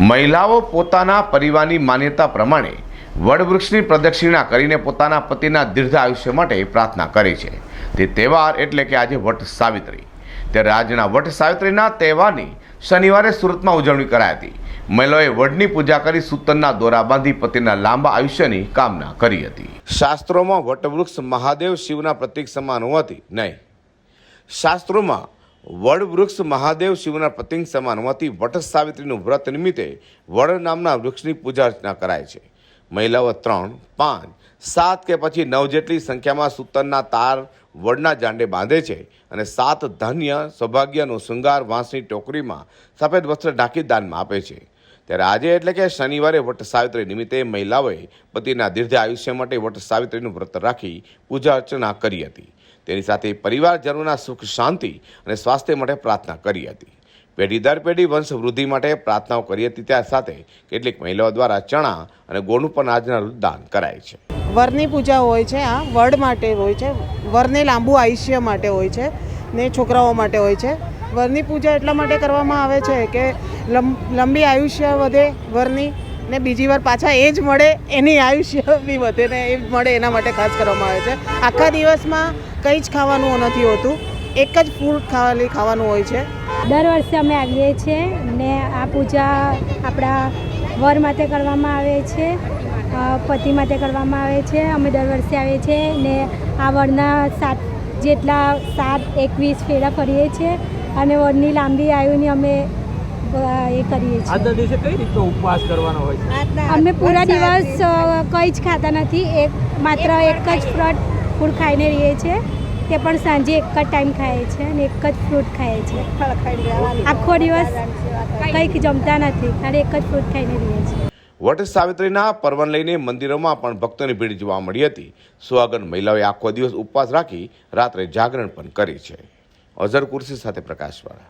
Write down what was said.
મહિલાઓ પોતાના પરિવારની માન્યતા પ્રમાણે વડવૃક્ષની પ્રદક્ષિણા કરીને પોતાના પતિના દીર્ઘ આયુષ્ય માટે પ્રાર્થના કરે છે. તે તહેવાર એટલે કે આજે વટ સાવિત્રી. ત્યારે આજના વટ સાવિત્રીના તહેવારની શનિવારે સુરતમાં ઉજવણી કરાઈ હતી. મહિલાઓએ વડની પૂજા કરી સૂતરના દોરા બાંધી પતિના લાંબા આયુષ્યની કામના કરી હતી. શાસ્ત્રોમાં વટવૃક્ષ મહાદેવ શિવના પ્રતીક સમાન હોવાથી નહીં. શાસ્ત્રોમાં વડવૃક્ષ મહાદેવ શિવના પતિંગ સમાન હોવાથી વટ સાવિત્રીનું વ્રત નિમિત્તે વડ નામના વૃક્ષની પૂજા અર્ચના કરાય છે. મહિલાઓ ત્રણ, પાંચ, સાત કે પછી નવ જેટલી સંખ્યામાં સૂતરના તાર વડના જાંડે બાંધે છે અને સાત ધન્ય સૌભાગ્યનો શૃંગાર વાંસની ટોકરીમાં સફેદ વસ્ત્ર ઢાંકી દાનમાં આપે છે. ત્યારે આજે એટલે કે શનિવારે વટ સાવિત્રી નિમિત્તે મહિલાઓએ પતિના દીર્ઘ આયુષ્ય માટે વટ સાવિત્રીનું વ્રત રાખી પૂજા અર્ચના કરી હતી. તેની સાથે પરિવારજનોના સુખ, શાંતિ અને સ્વાસ્થ્ય માટે પ્રાર્થના કરી હતી. પેઢી દર પેઢી વંશ વૃદ્ધિ માટે પ્રાર્થનાઓ કરી હતી. ત્યાં સાથે કેટલીક મહિલાઓ દ્વારા ચણા અને ગોળનું પણ આજના દાન કરાય છે. વરની પૂજા હોય છે, આ વડ માટે હોય છે, વરને લાંબુ આયુષ્ય માટે હોય છે, ને છોકરાઓ માટે હોય છે. વરની પૂજા એટલા માટે કરવામાં આવે છે કે લંબ- લાંબી આયુષ્ય વધે, વરની ને બીજી વાર પાછા એ જ મળે, એની આયુષ્ય બી વધે ને એ મળે એના માટે ખાસ કરવામાં આવે છે. આખા દિવસમાં કંઈ જ ખાવાનું નથી હોતું, એક જ ફૂડ ખાલી ખાવાનું હોય છે. દર વર્ષે અમે આવીએ છીએ ને આ પૂજા આપણા વર માટે કરવામાં આવે છે પતિ માટે કરવામાં આવે છે. અમે દર વર્ષે આવીએ છીએ ને આ વરના સાત જેટલા સાત એકવીસ ફેરા ફરીએ છીએ અને વરની લાંબી આયુની અમે એ કરીએ છીએ. આજના દિવસે કઈ રીતનો ઉપવાસ કરવાનો હોય છે? અમે પૂરા દિવસ કંઈ જ ખાતા નથી. એક માત્ર એક જ ફ્રૂટ ફૂડ ખાઈને રહીએ છીએ. તે પણ સાંજે એક જ ટાઈમ ખાઈએ છીએ અને એક જ ફ્રૂટ ખાઈએ છીએ. આખો દિવસ કંઈક જમતા નથી ખાલી એક જ ફ્રૂટ ખાઈને રહીએ છીએ. વટ સાવિત્રીના પર્વન લઈને મંદિરોમાં પણ ભક્તોની ભીડ જોવા મળી હતી. સુહાગન મહિલાઓએ આખો દિવસ ઉપવાસ રાખી રાત્રે જાગરણ પણ કરી છે. અઝર કુર્સી સાથે પ્રકાશવાળા.